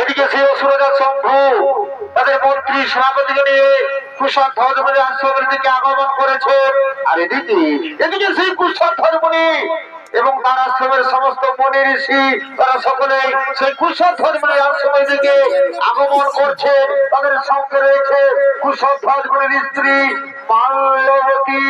এদিকে সেই অসুরজা শম্ভু, তাদের মন্ত্রী সেনাপতিকে নিয়ে কুষক ধর্মণী আশ্রমের দিকে আগমন করেছে। আর এদিকে এদিকে সেই কুষক ধর্মণী এবং তার আশ্রমের সমস্ত মনি ঋষি, তারা সকলে সেই কুষক ধর্মণী আশ্রমের দিকে আগমন করছে। তাদের সঙ্গে রয়েছে কুষক ধর্মণীর স্ত্রী মাল্যবতী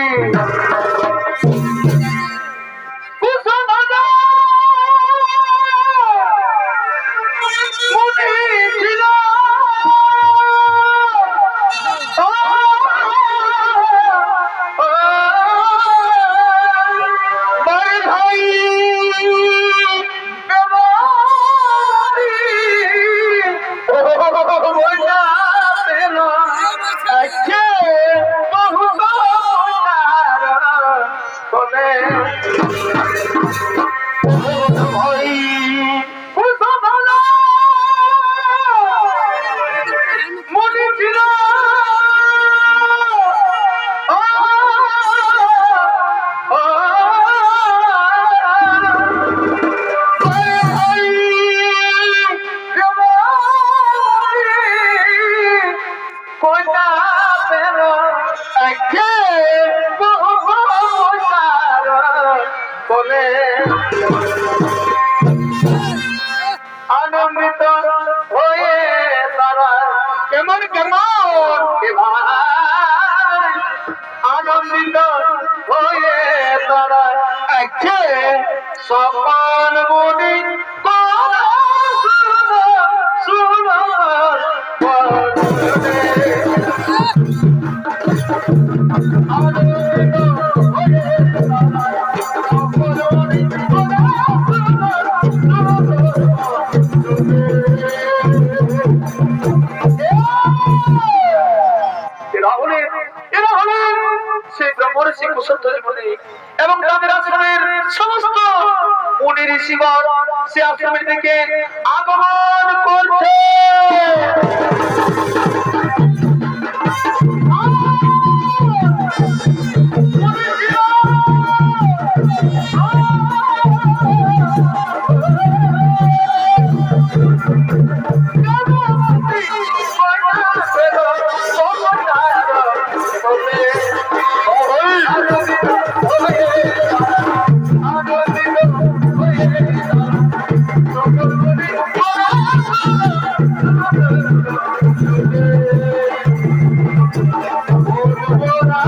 বলে। আনন্দিত হয়ে তারা কেমন কেমন আনন্দিত হয়ে তারা একে সমান মনি এবং তাদের আশ্রমের সমস্ত উনির ঋষিগণ সে আশ্রমের দিকে আগমন করছে।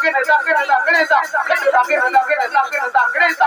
viene, esa esa viene, esa viene, esa viene, esa viene, esa viene, esa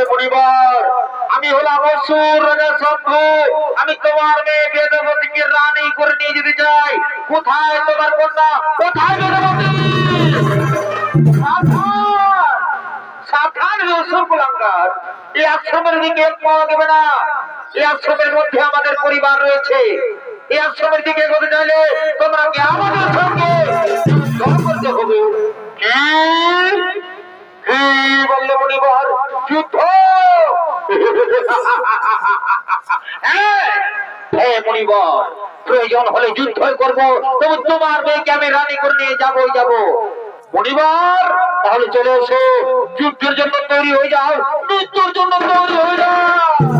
ওহে মনিবর আমি হলাম অসুর রাজা শম্ভু আমি তোমার মেয়ে বেদবতীকে রানী করে নিয়ে যেতে চাই। কোথায় তোমার কন্যা? কোথায় মধ্যে আমাদের পরিবার রয়েছে। এই আশ্রমের দিকে এগোতে চাইলে মনিবর। প্রয়োজন হলে যুদ্ধ করব, তবু তোমার মেয়েকে আমি রানী করে নিয়ে যাব যাব। পরিবার তাহলে চলে এসো। যুদ্ধের জন্য তৈরি হয়ে যাও, মৃত্যুর জন্য তৈরি হয়ে যাও।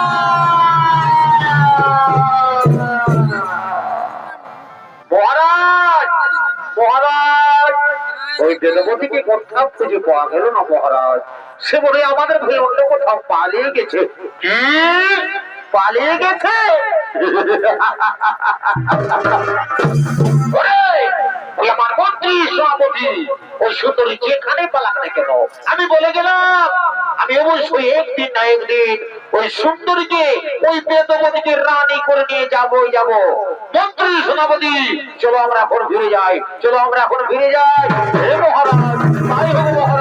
ওই বেদবতীকে কোথাও খুঁজে পাওয়া গেল না মহারাজ। সে বলে আমাদের ভয়ে অন্য কোথাও পালিয়ে গেছে। পালিয়ে গেছে? আমার মন্ত্রী সভাপতি ওই সুন্দরী যেখানে পালাক না কেন আমি বলে গেলাম আমি অবশ্যই একদিন না একদিন ওই সুন্দরীকে ওই বেদবতীকে রানী করে নিয়ে যাবোই যাব। মন্ত্রী সেনাপতি চলো আমরা এখন ফিরে যাই চলো আমরা এখন ফিরে যাই। মহারাজ মহারাজ।